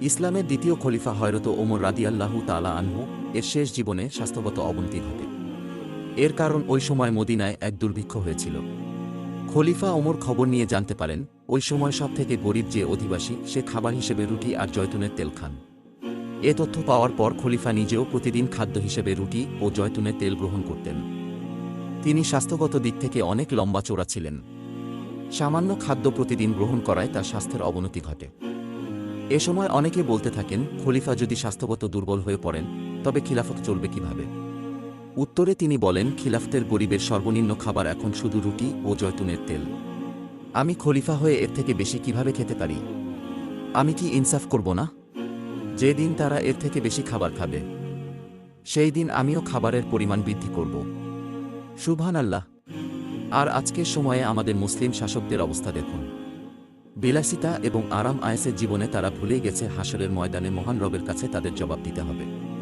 ইসলামের দ্বিতীয় খলিফা হয়রত ওমর রাদিয়াল্লাহু তালা আনহু এর শেষ জীবনে স্বাস্থ্যগত অবনতি ঘটে। এর কারণ ওই সময় মদিনায় এক দুর্ভিক্ষ হয়েছিল। খলিফা ওমর খবর নিয়ে জানতে পারেন, ওই সময় সব থেকে গরিব যে অধিবাসী, সে খাবার হিসেবে রুটি আর জয়তুনের তেল খান। এ তথ্য পাওয়ার পর খলিফা নিজেও প্রতিদিন খাদ্য হিসেবে রুটি ও জয়তুনের তেল গ্রহণ করতেন। তিনি স্বাস্থ্যগত দিক থেকে অনেক লম্বা চোরা ছিলেন। সামান্য খাদ্য প্রতিদিন গ্রহণ করায় তার স্বাস্থ্যের অবনতি ঘটে। এ সময় অনেকে বলতে থাকেন, খলিফা যদি স্বাস্থ্যগত দুর্বল হয়ে পড়েন, তবে খিলাফত চলবে কীভাবে? উত্তরে তিনি বলেন, খিলাফতের গরিবের সর্বনিম্ন খাবার এখন শুধু রুটি ও জয়তুনের তেল। আমি খলিফা হয়ে এর থেকে বেশি কীভাবে খেতে পারি? আমি কি ইনসাফ করব না? যেদিন তারা এর থেকে বেশি খাবার খাবে, সেই দিন আমিও খাবারের পরিমাণ বৃদ্ধি করব। সুবহান আল্লাহ আর আজকের সময়ে আমাদের মুসলিম শাসকদের অবস্থা দেখুন। বিলাসিতা এবং আরাম আয়েসের জীবনে তারা ভুলে গেছে হাসরের ময়দানে মহান রবের কাছে তাদের জবাব দিতে হবে।